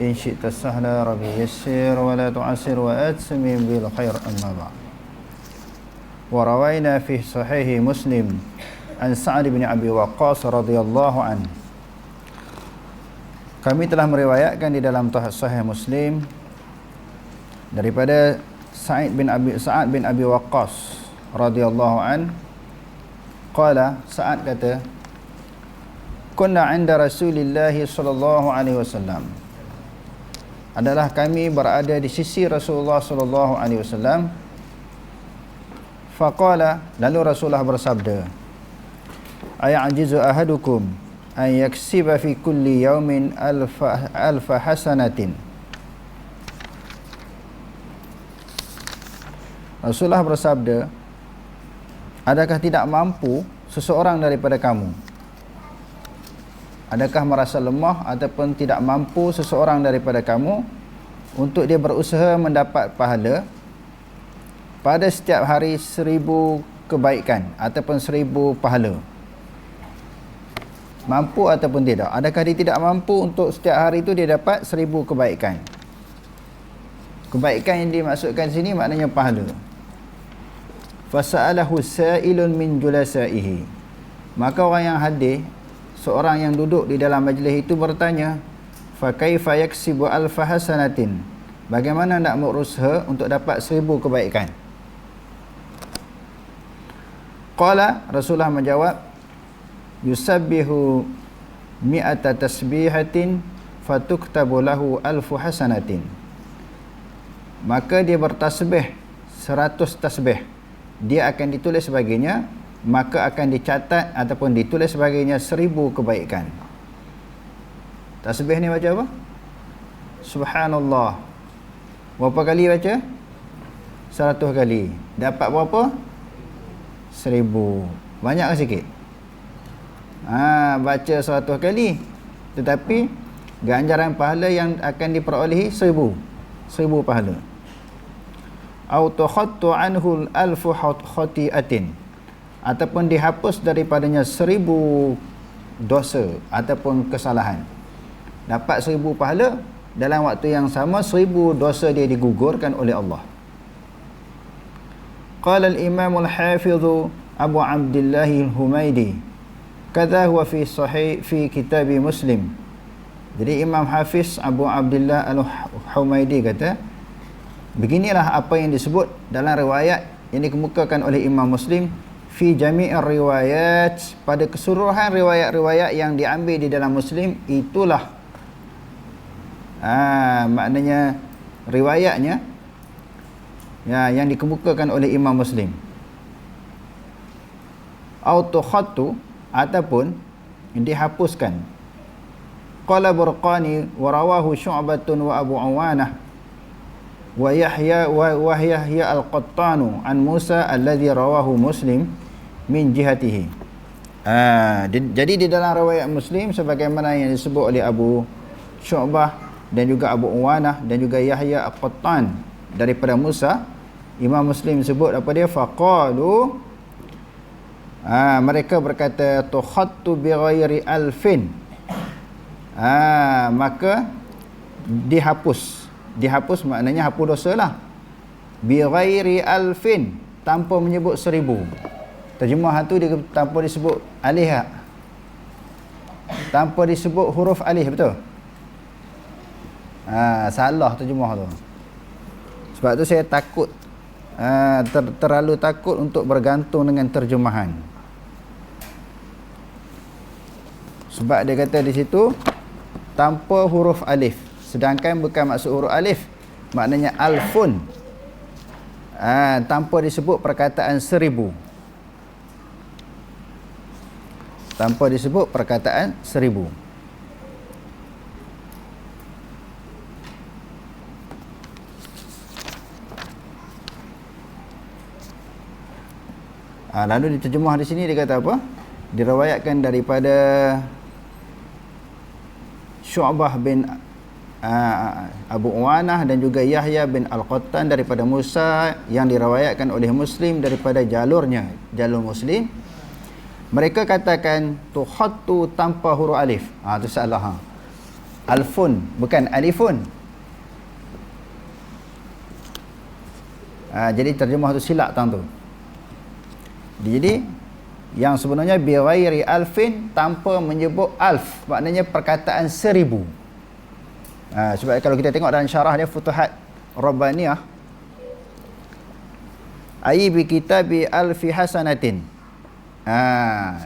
إن شئت سهلا ربي يسر ولا تعسر وأتمم بالخير أما بعد وروينا في صحيح مسلم عن سعد بن أبي وقاص رضي الله عنه kami telah meriwayatkan di dalam sahih Muslim daripada Sa'id bin Abi Sa'ad bin Abi Waqqas radhiyallahu an qala Sa'ad kata kunna 'inda Rasulillah sallallahu alaihi wasallam adalah kami berada di sisi Rasulullah sallallahu alaihi wasallam. Faqala lalu Rasulullah bersabda ayajizu ahadukum an yaksiba fi kulli yawmin alfa alfa hasanatin. Rasulullah bersabda Adakah tidak mampu seseorang daripada kamu Adakah merasa lemah ataupun tidak mampu seseorang daripada kamu Untuk dia berusaha mendapat pahala Pada setiap hari seribu kebaikan Ataupun seribu pahala? Mampu ataupun tidak? Adakah dia tidak mampu untuk setiap hari itu dia dapat seribu kebaikan? Kebaikan yang dimaksudkan sini maknanya pahala. Fasa'alahu sa'ilun min julasaihi. Maka orang yang hadir Seorang yang duduk di dalam majlis itu bertanya Fa kaifa yaksibu alfa hasanatin? Bagaimana nak berusaha untuk dapat seribu kebaikan? Qala Rasulullah menjawab yusabbihu mi'ata tasbihatin fatuktabu lahu alfu hasanatin. Maka dia bertasbih seratus tasbih. Dia akan ditulis sebagainya maka akan dicatat ataupun ditulis sebagainya seribu kebaikan tasbih ni baca apa? subhanallah berapa kali baca? seratus kali dapat berapa? seribu banyak ke sikit? ha, baca seratus kali tetapi ganjaran pahala yang akan diperolehi seribu seribu pahala autukhattu anhu alfu khati'atin ataupun dihapus daripadanya seribu dosa ataupun kesalahan dapat seribu pahala dalam waktu yang sama seribu dosa dia digugurkan oleh Allah qala al-imam al-hafiz Abu Abdullah al-Humaidi Kata huwa fi sahih fi kitab Muslim. Jadi Imam Hafiz Abu Abdullah Al-Humaidi kata beginilah apa yang disebut dalam riwayat yang dikemukakan oleh Imam Muslim fi jami'ir riwayat. Pada keseluruhan riwayat-riwayat yang diambil di dalam Muslim itulah ah maknanya riwayatnya ya yang dikemukakan oleh Imam Muslim. Auto khattu ataupun dihapuskan. Qala burqani wa rawahu syu'batun wa abu awanah wa yahya wa, wa yahya al-qattanu an musa alladhi rawahu muslim min jihatihi ah di, jadi di dalam riwayat muslim sebagaimana yang disebut oleh abu syu'bah dan juga abu awanah dan juga yahya al-qattan daripada musa imam muslim sebut apa dia faqalu Ha, mereka berkata tukhattu bi ghairi alfin. Ha, maka dihapus. Dihapus maknanya hapus dosa lah. Bi ghairi alfin tanpa menyebut seribu. Terjemah tu dia tanpa disebut alif tak? Tanpa disebut huruf alif betul? Ha, salah terjemah tu. Sebab tu saya takut ha, ter, terlalu takut untuk bergantung dengan terjemahan. Sebab dia kata di situ tanpa huruf alif. Sedangkan bukan maksud huruf alif. Maknanya alfun. Ha, tanpa disebut perkataan seribu. tanpa disebut perkataan seribu. Ha, lalu diterjemah di sini dia kata apa? Dirawayatkan daripada Syu'bah bin uh, Abu Uwanah dan juga Yahya bin Al-Qattan daripada Musa yang dirawayatkan oleh Muslim daripada jalurnya jalur Muslim. Mereka katakan tuhattu tanpa huruf alif. Ha tu salah ha. Alfun bukan alifun. Ha, jadi terjemah tu silap tang tu. Jadi yang sebenarnya bi ghairi alfin tanpa menyebut alf maknanya perkataan seribu ha, sebab kalau kita tengok dalam syarah dia futuhat rabbaniyah ai bi kitabi alfi hasanatin ha,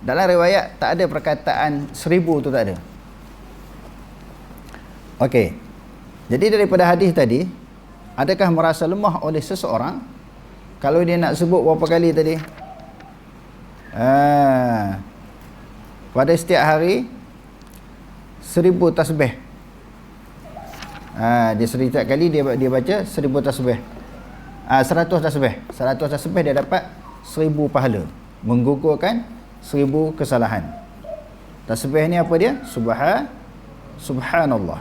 dalam riwayat tak ada perkataan seribu tu tak ada Okey. Jadi daripada hadis tadi, adakah merasa lemah oleh seseorang kalau dia nak sebut berapa kali tadi? Ha. Pada setiap hari seribu tasbih. Ha, dia setiap kali dia dia baca seribu tasbih. Ha, seratus tasbih. Seratus tasbih dia dapat seribu pahala. Menggugurkan seribu kesalahan. Tasbih ni apa dia? Subhan Subhanallah.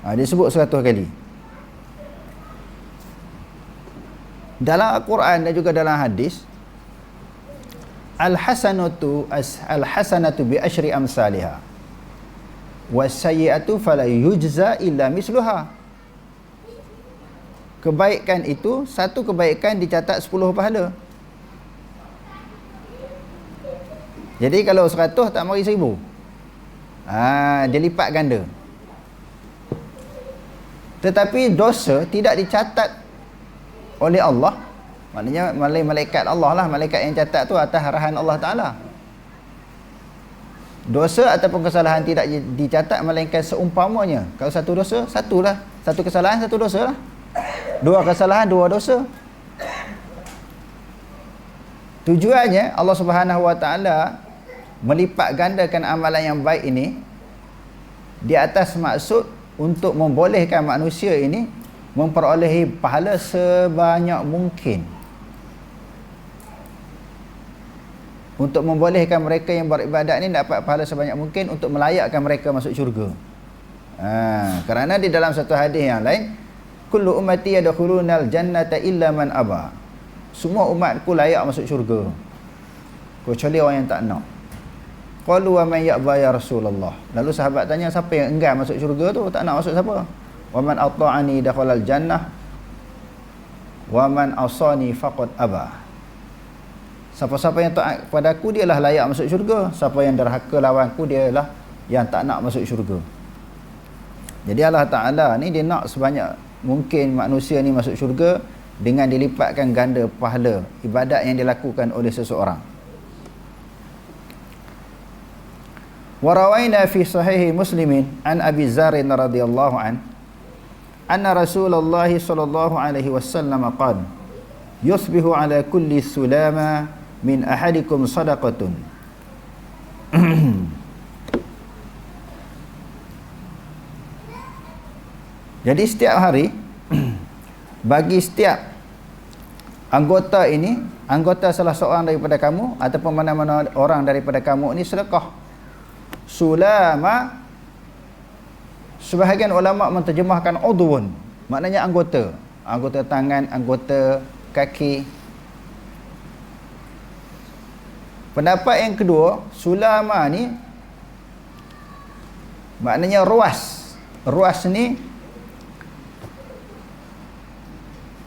Ha, dia sebut seratus kali. Dalam Al-Quran dan juga dalam hadis, al-hasanatu al-hasanatu bi asyri amsalha wasayyi'atu fala yujza illa misluha kebaikan itu satu kebaikan dicatat 10 pahala. Jadi kalau 100 tak mari 1000 ha, dia lipat ganda. Tetapi dosa tidak dicatat oleh Allah. Maknanya malaikat Allah lah Malaikat yang catat tu atas arahan Allah Ta'ala. Dosa ataupun kesalahan tidak dicatat Melainkan seumpamanya. Kalau satu dosa, satu lah. Satu kesalahan, satu dosa lah Dua kesalahan, dua dosa Tujuannya Allah Subhanahu Wa Ta'ala Melipat gandakan amalan yang baik ini Di atas maksud Untuk membolehkan manusia ini Memperolehi pahala sebanyak mungkin untuk membolehkan mereka yang beribadat ni dapat pahala sebanyak mungkin untuk melayakkan mereka masuk syurga. Ha, kerana di dalam satu hadis yang lain, kullu ummati yadkhulunal jannata illa man aba. Semua umatku layak masuk syurga. Kecuali orang yang tak nak. Qalu wa man ya'ba ya Rasulullah. Lalu sahabat tanya siapa yang enggan masuk syurga tu? Tak nak masuk siapa? Wa man ata'ani dakhalal jannah wa man asani faqad aba. Siapa-siapa yang taat kepada aku dia lah layak masuk syurga. Siapa yang derhaka lawan aku dia lah yang tak nak masuk syurga. Jadi Allah Ta'ala ni dia nak sebanyak mungkin manusia ni masuk syurga dengan dilipatkan ganda pahala ibadat yang dilakukan oleh seseorang. Warawaina fi sahihi muslimin an Abi Zarin radhiyallahu an anna Rasulullah sallallahu alaihi wasallam qala yusbihu ala kulli sulama min ahadikum sadaqatun Jadi setiap hari bagi setiap anggota ini, anggota salah seorang daripada kamu ataupun mana-mana orang daripada kamu ini sedekah. Sulama sebahagian ulama menterjemahkan udhun, maknanya anggota, anggota tangan, anggota kaki, Pendapat yang kedua, sulama ni maknanya ruas. Ruas ni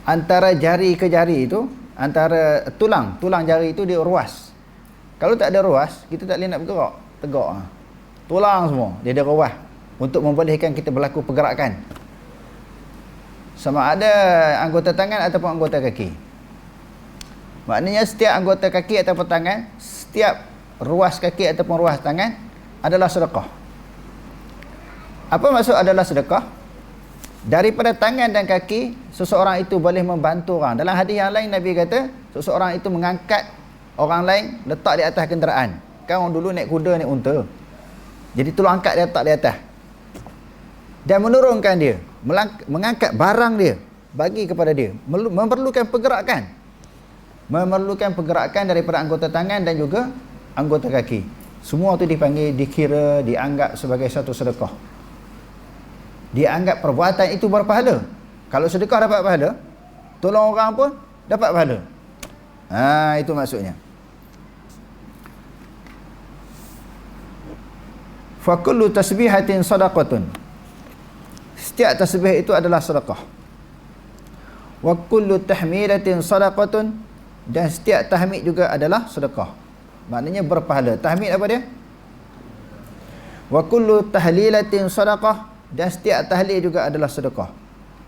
antara jari ke jari itu, antara tulang, tulang jari itu dia ruas. Kalau tak ada ruas, kita tak boleh nak bergerak. Tegak. Ha. Tulang semua, dia ada ruas untuk membolehkan kita berlaku pergerakan. Sama ada anggota tangan ataupun anggota kaki. Maknanya setiap anggota kaki ataupun tangan setiap ruas kaki ataupun ruas tangan adalah sedekah. Apa maksud adalah sedekah? Daripada tangan dan kaki, seseorang itu boleh membantu orang. Dalam hadis yang lain Nabi kata, seseorang itu mengangkat orang lain letak di atas kenderaan. Kan orang dulu naik kuda, naik unta. Jadi tolong angkat dia letak di atas. Dan menurunkan dia, mengangkat barang dia bagi kepada dia, memerlukan pergerakan. memerlukan pergerakan daripada anggota tangan dan juga anggota kaki semua tu dipanggil dikira dianggap sebagai satu sedekah dianggap perbuatan itu berpahala kalau sedekah dapat pahala tolong orang pun dapat pahala. Ha itu maksudnya. Fa kullu tasbihatin sadaqatun. Setiap tasbih itu adalah sedekah. Wa kullu tahmidatin sadaqatun. Dan setiap tahmid juga adalah sedekah. Maknanya berpahala. Tahmid apa dia? Wa kullu tahlilatin sadaqah. Dan setiap tahlil juga adalah sedekah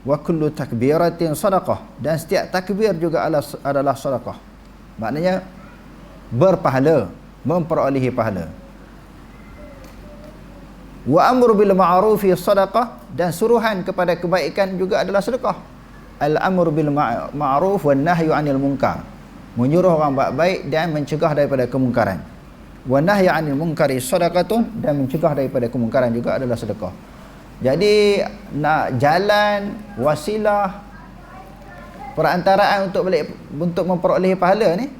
wa kullu takbiratin sadaqah. Dan setiap takbir juga adalah sedekah maknanya berpahala memperolehi pahala. Wa amru bil ma'rufi sadaqah. Dan suruhan kepada kebaikan juga adalah sedekah. Al amru bil ma'ruf wan nahyu 'anil munkar. Menyuruh orang buat baik dan mencegah daripada kemungkaran. Wa nahyu 'anil munkari sadaqatun. Dan mencegah daripada kemungkaran juga adalah sedekah jadi nak jalan wasilah perantaraan untuk balik untuk memperoleh pahala ni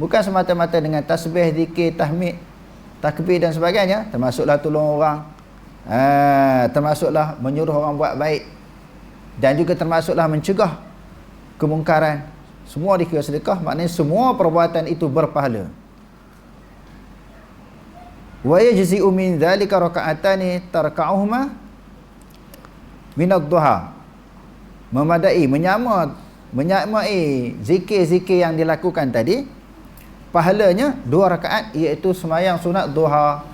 bukan semata-mata dengan tasbih zikir tahmid takbir dan sebagainya. Termasuklah tolong orang ha, termasuklah menyuruh orang buat baik dan juga termasuklah mencegah kemungkaran. Semua dikira sedekah maknanya semua perbuatan itu berpahala wa yajzi'u min dhalika raka'atani tarka'uhuma min ad-duha memadai menyama menyamai zikir-zikir yang dilakukan tadi pahalanya dua rakaat iaitu semayang sunat duha.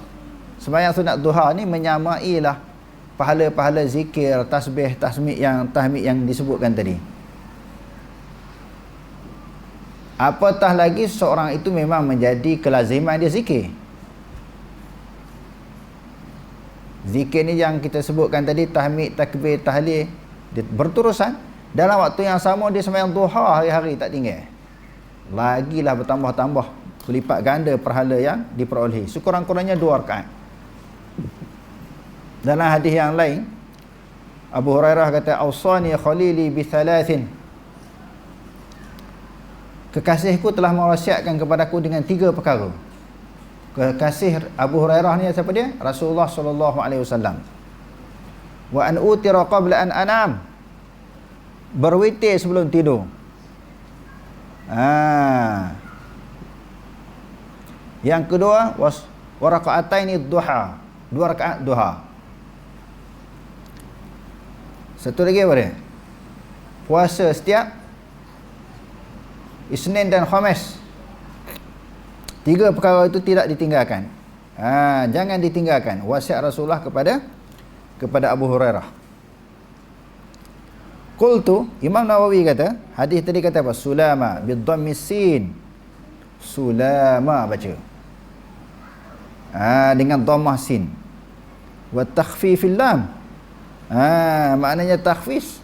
Semayang sunat duha ni menyamai lah pahala-pahala zikir tasbih tasmid yang tahmid yang disebutkan tadi. Apatah lagi seorang itu memang menjadi kelaziman dia zikir zikir ni yang kita sebutkan tadi tahmid takbir tahlil berterusan. Dalam waktu yang sama dia semayang duha hari-hari tak tinggal. Lagilah bertambah-tambah berlipat ganda perhala yang diperolehi sekurang-kurangnya dua rakaat. Dalam hadis yang lain Abu Hurairah kata ausani khalili bi thalathin. Kekasihku telah mewasiatkan kepadaku dengan tiga perkara kekasih Abu Hurairah ni siapa dia Rasulullah sallallahu alaihi wasallam wa an utira qabla an anam berwitir sebelum tidur Ha. Yang kedua was waraka'ataini duha. Dua rakaat duha. Satu lagi apa dia? Puasa setiap Isnin dan Khamis. Tiga perkara itu tidak ditinggalkan. Ha, jangan ditinggalkan. Wasiat Rasulullah kepada kepada Abu Hurairah. Qultu Imam Nawawi kata hadis tadi kata apa? Sulama bidhammi sin. Sulama baca. Ha, dengan dhammah sin. Wa takhfifil lam. Ha, maknanya takhfif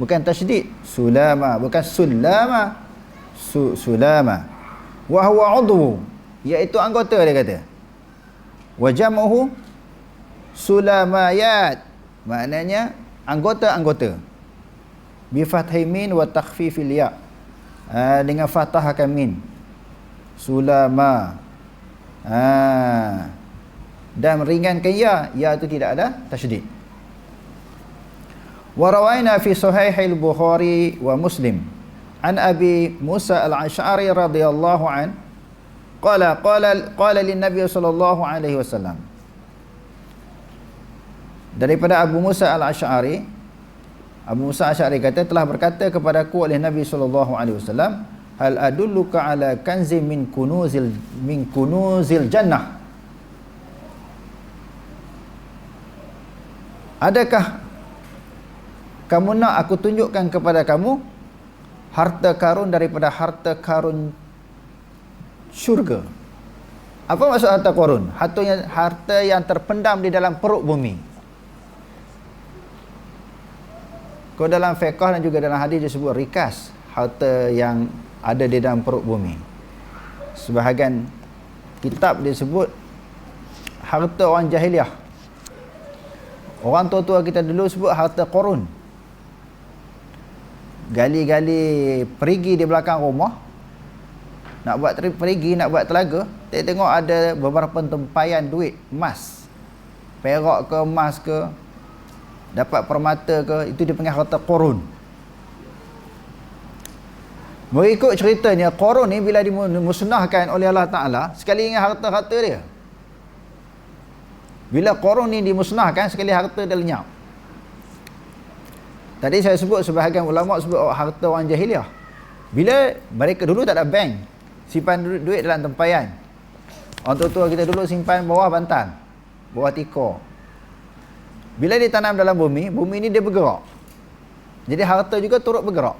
bukan tasydid. Sulama bukan sulama. Su, sulama wa huwa udhu iaitu anggota dia kata. Wa jam'uhu sulamayat maknanya anggota-anggota. Bi fathhi min wa takhfifil ya ha, dengan fathahkan min. Sulama ha, dan ringankan ya ya itu tidak ada tasydid. Wa rawaina fi sahih al-bukhari wa muslim an abi musa al-ash'ari radhiyallahu an qala qala qala lin nabiy sallallahu alaihi wasallam daripada abu musa al-ash'ari Abu Musa Asy'ari kata telah berkata kepada aku oleh Nabi sallallahu alaihi wasallam hal adulluka ala kanzi min kunuzil min kunuzil jannah Adakah kamu nak aku tunjukkan kepada kamu harta karun daripada harta karun syurga Apa maksud harta karun? Harta yang, harta yang terpendam di dalam perut bumi Kalau dalam fiqh dan juga dalam hadis disebut rikas harta yang ada di dalam perut bumi. Sebahagian kitab disebut harta orang jahiliah. Orang tua-tua kita dulu sebut harta korun. Gali-gali perigi di belakang rumah. Nak buat perigi nak buat telaga. Tengok, tengok ada beberapa tempayan duit emas. Perak ke emas ke dapat permata ke itu dipanggil harta korun. Mengikut ceritanya korun ni bila dimusnahkan oleh Allah Ta'ala sekali ingat harta-harta dia. Bila korun ni dimusnahkan sekali harta dia lenyap Tadi saya sebut sebahagian ulama sebut oh, harta orang jahiliah. Bila mereka dulu tak ada bank, simpan duit, duit dalam tempayan. Orang tua-tua kita dulu simpan bawah bantal, bawah tiko. Bila ditanam dalam bumi, bumi ni dia bergerak. Jadi harta juga turut bergerak.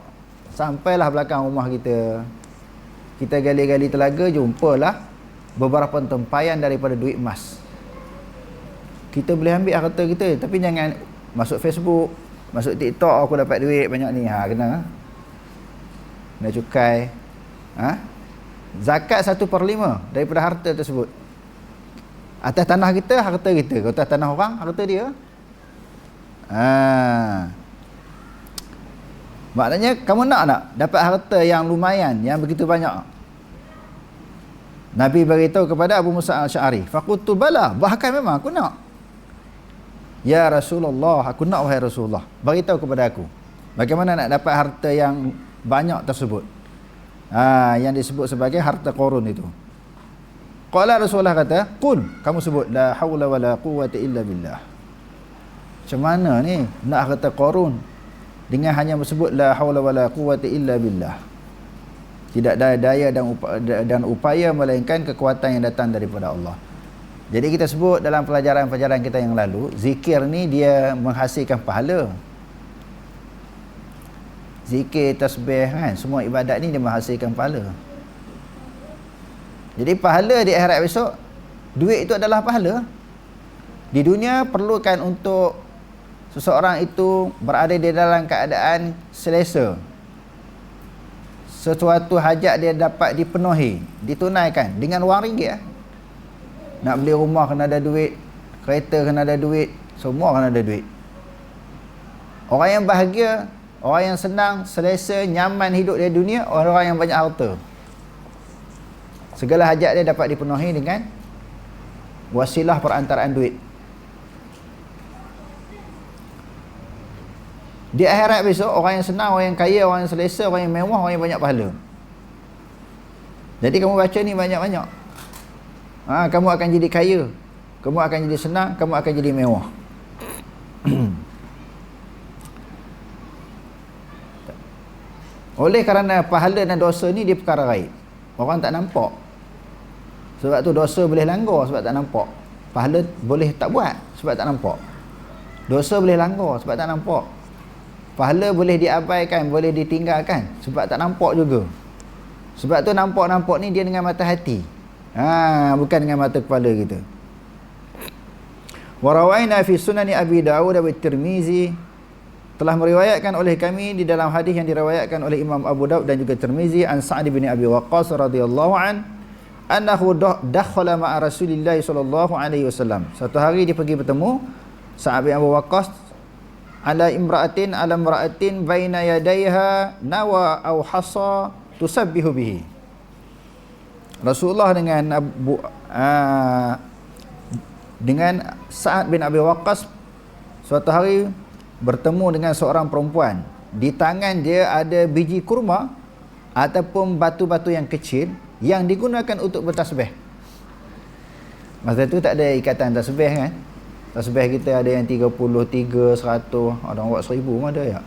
Sampailah belakang rumah kita. Kita gali-gali telaga, jumpalah beberapa tempayan daripada duit emas. Kita boleh ambil harta kita, tapi jangan masuk Facebook, Masuk TikTok aku dapat duit banyak ni. Ha kena. Kena cukai. Ha? Zakat 1 per 5 daripada harta tersebut. Atas tanah kita, harta kita. Kalau atas tanah orang, harta dia. Ha. Maknanya kamu nak tak dapat harta yang lumayan, yang begitu banyak? Nabi beritahu kepada Abu Musa al-Syari, "Faqultu bala." Bahkan memang aku nak. Ya Rasulullah, aku nak wahai Rasulullah. Beritahu kepada aku. Bagaimana nak dapat harta yang banyak tersebut? Ha, yang disebut sebagai harta korun itu. Qala Rasulullah kata, "Qul." Kamu sebut la haula wala quwwata illa billah. Macam mana ni nak harta korun dengan hanya sebut la haula wala quwwata illa billah. Tidak ada daya dan upaya, dan upaya melainkan kekuatan yang datang daripada Allah. Jadi kita sebut dalam pelajaran-pelajaran kita yang lalu, zikir ni dia menghasilkan pahala. Zikir, tasbih kan, semua ibadat ni dia menghasilkan pahala. Jadi pahala di akhirat besok, duit itu adalah pahala. Di dunia perlukan untuk seseorang itu berada di dalam keadaan selesa. Sesuatu hajat dia dapat dipenuhi, ditunaikan dengan wang ringgit. Nak beli rumah kena ada duit Kereta kena ada duit Semua kena ada duit. Orang yang bahagia Orang yang senang, selesa, nyaman hidup di dunia Orang-orang yang banyak harta. Segala hajat dia dapat dipenuhi dengan Wasilah perantaraan duit. Di akhirat besok Orang yang senang, orang yang kaya, orang yang selesa Orang yang mewah, orang yang banyak pahala. Jadi kamu baca ni banyak-banyak ha, kamu akan jadi kaya. Kamu akan jadi senang kamu akan jadi mewah. Oleh kerana pahala dan dosa ni dia perkara gaib. Orang tak nampak. Sebab tu dosa boleh langgar sebab tak nampak. Pahala boleh tak buat sebab tak nampak. Dosa boleh langgar sebab tak nampak. Pahala boleh diabaikan boleh ditinggalkan sebab tak nampak juga. Sebab tu nampak-nampak ni dia dengan mata hati Ha, bukan dengan mata kepala kita. Warawaina fi sunani Abi Dawud dan Tirmizi telah meriwayatkan oleh kami di dalam hadis yang diriwayatkan oleh Imam Abu Daud dan juga Tirmizi an Sa'd bin Abi Waqqas radhiyallahu an annahu dakhala ma'a Rasulillah sallallahu alaihi wasallam. Satu hari dia pergi bertemu Sa'd bin Abu Waqqas ala imra'atin ala imra'atin baina yadayha nawa aw hasa tusabbihu bihi. Rasulullah dengan Abu uh, dengan Sa'ad bin Abi Waqqas suatu hari bertemu dengan seorang perempuan. Di tangan dia ada biji kurma ataupun batu-batu yang kecil yang digunakan untuk bertasbih. Masa tu tak ada ikatan tasbih kan? Tasbih kita ada yang 33, 100 ada yang buat 1000 pun ada ya.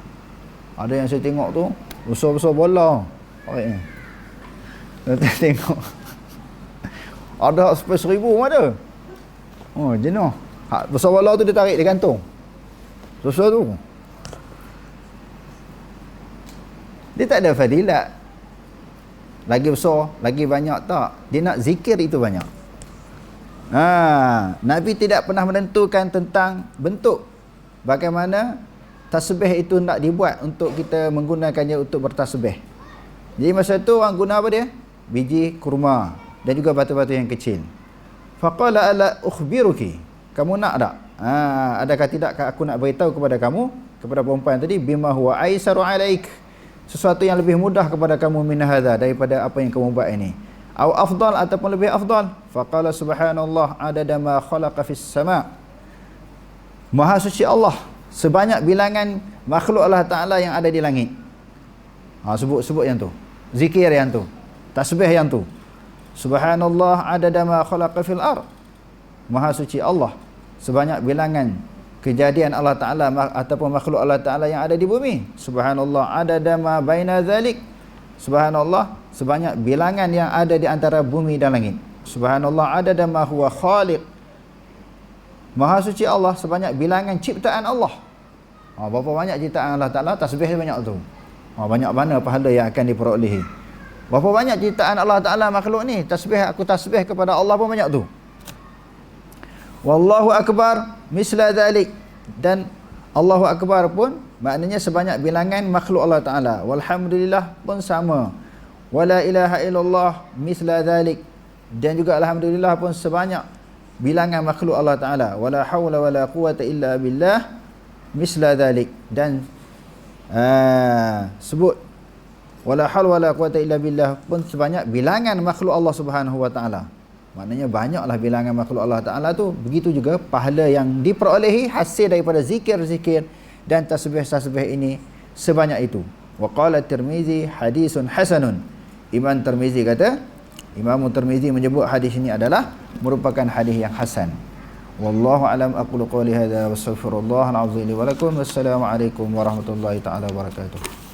Ada yang saya tengok tu besar-besar bola. Oh, ya. tengok ada sampai seribu pun ada. Oh, jenuh. Hak besar bola tu dia tarik dia gantung. Susah tu. Dia tak ada fadilat. Lagi besar, lagi banyak tak. Dia nak zikir itu banyak. Ha, Nabi tidak pernah menentukan tentang bentuk bagaimana tasbih itu nak dibuat untuk kita menggunakannya untuk bertasbih. Jadi masa tu orang guna apa dia? Biji kurma dan juga batu-batu yang kecil. Faqala ala ukhbiruki. Kamu nak tak? Ha, adakah tidak aku nak beritahu kepada kamu kepada perempuan tadi bima huwa aisaru alaik? Sesuatu yang lebih mudah kepada kamu min hadza daripada apa yang kamu buat ini. Au afdal ataupun lebih afdal. Faqala subhanallah adada ma khalaqa fis sama. Maha suci Allah sebanyak bilangan makhluk Allah taala yang ada di langit. Ha sebut sebut yang tu. Zikir yang tu. Tasbih yang tu subhanallah adada ma khalaqa fil ard. Maha suci Allah. Sebanyak bilangan kejadian Allah Ta'ala ataupun makhluk Allah Ta'ala yang ada di bumi. Subhanallah ada dama baina zalik. Subhanallah sebanyak bilangan yang ada di antara bumi dan langit. Subhanallah ada dama huwa khaliq. Maha suci Allah sebanyak bilangan ciptaan Allah. Ha, berapa banyak ciptaan Allah Ta'ala? Tasbih banyak tu. Ha, banyak mana pahala yang akan diperolehi berapa banyak ciptaan Allah Ta'ala makhluk ni tasbih aku tasbih kepada Allah pun banyak tu Wallahu akbar misla dhalik dan Allahu akbar pun maknanya sebanyak bilangan makhluk Allah taala. Walhamdulillah pun sama. Wala ilaha illallah misla dhalik dan juga alhamdulillah pun sebanyak bilangan makhluk Allah taala. Wala haula wala quwata illa billah misla dhalik dan aa, sebut wala haula wala quwata illa billah pun sebanyak bilangan makhluk Allah Subhanahu wa taala. Maknanya banyaklah bilangan makhluk Allah Ta'ala tu. Begitu juga pahala yang diperolehi hasil daripada zikir-zikir dan tasbih-tasbih ini sebanyak itu. Wa qala Tirmizi hadisun hasanun. Imam Tirmizi kata, Imam Tirmizi menyebut hadis ini adalah merupakan hadis yang hasan. Wallahu alam aqulu qawli hadza wa astaghfirullah al-azim li wa lakum. Wassalamualaikum warahmatullahi taala wabarakatuh.